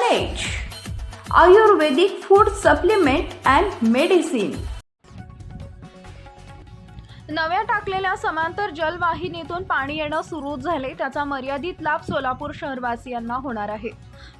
knowledge. Ayurvedic food supplement and medicine. नव्या टाकलेल्या समांतर जलवाहिनीतून पाणी येणं सुरू झाले. त्याचा मर्यादित लाभ सोलापूर शहरवासियांना होणार आहे.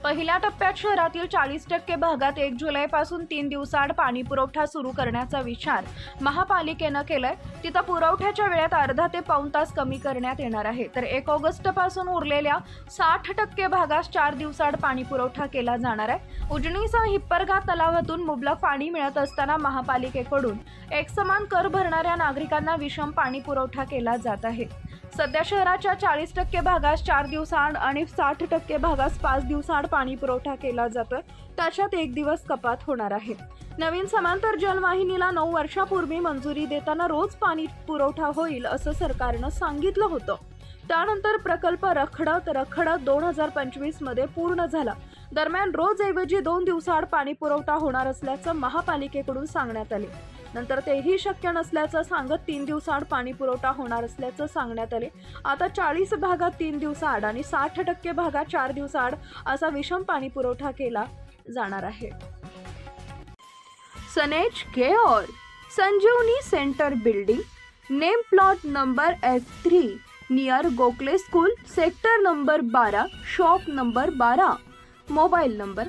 पहिल्या टप्प्यात शहरातील चाळीस टक्के भागात एक जुलैपासून तीन दिवसाआड पाणी पुरवठा सुरू करण्याचा विचार महापालिकेनं केलाय. तिथं पुरवठ्याच्या वेळेत अर्धा ते पाऊण तास कमी करण्यात येणार आहे. तर एक ऑगस्टपासून उरलेल्या साठ टक्के भागास चार दिवसाआड पाणी पुरवठा केला जाणार आहे. उजनीसह हिप्परगा तलावातून मुबलक पाणी मिळत असताना महापालिकेकडून एकसमान कर भरणाऱ्या नागरिकांना विषम पाणी पुरवठा केला जात आहे. सध्या शहराच्या चाळीस टक्के भागास चार दिवसाआड आणि साठ टक्के भागास पाच दिवसाआड पाणी पुरवठा केला जातोय. त्याच्यात एक दिवस कपात होणार आहे. नवीन समांतर जलवाहिनीला नऊ वर्षापूर्वी मंजुरी देताना रोज पाणी पुरवठा होईल असं सरकारनं सांगितलं होतं. त्यानंतर प्रकल्प रखडत रखडत दोन हजार पंचवीसमध्ये पूर्ण झाला. दरम्यान रोज ऐवजी दोन दिवसाआड पाणी पुरवठा होणार असल्याचं महापालिकेकडून सांगण्यात आले. नंतर तेही शक्य नसल्याचं सांगत तीन दिवसाआड पाणी पुरवठा होणार असल्याचं सांगण्यात आले. आता चाळीस भागात तीन दिवसाआड आणि साठ टक्के भागात चार दिवसाआड असा विषम पाणी पुरवठा केला जाणार आहे. सनेज care Sanjeevani centre building name plot number F three near Gokhale school sector number बारा शॉप नंबर बारा मोबाईल नंबर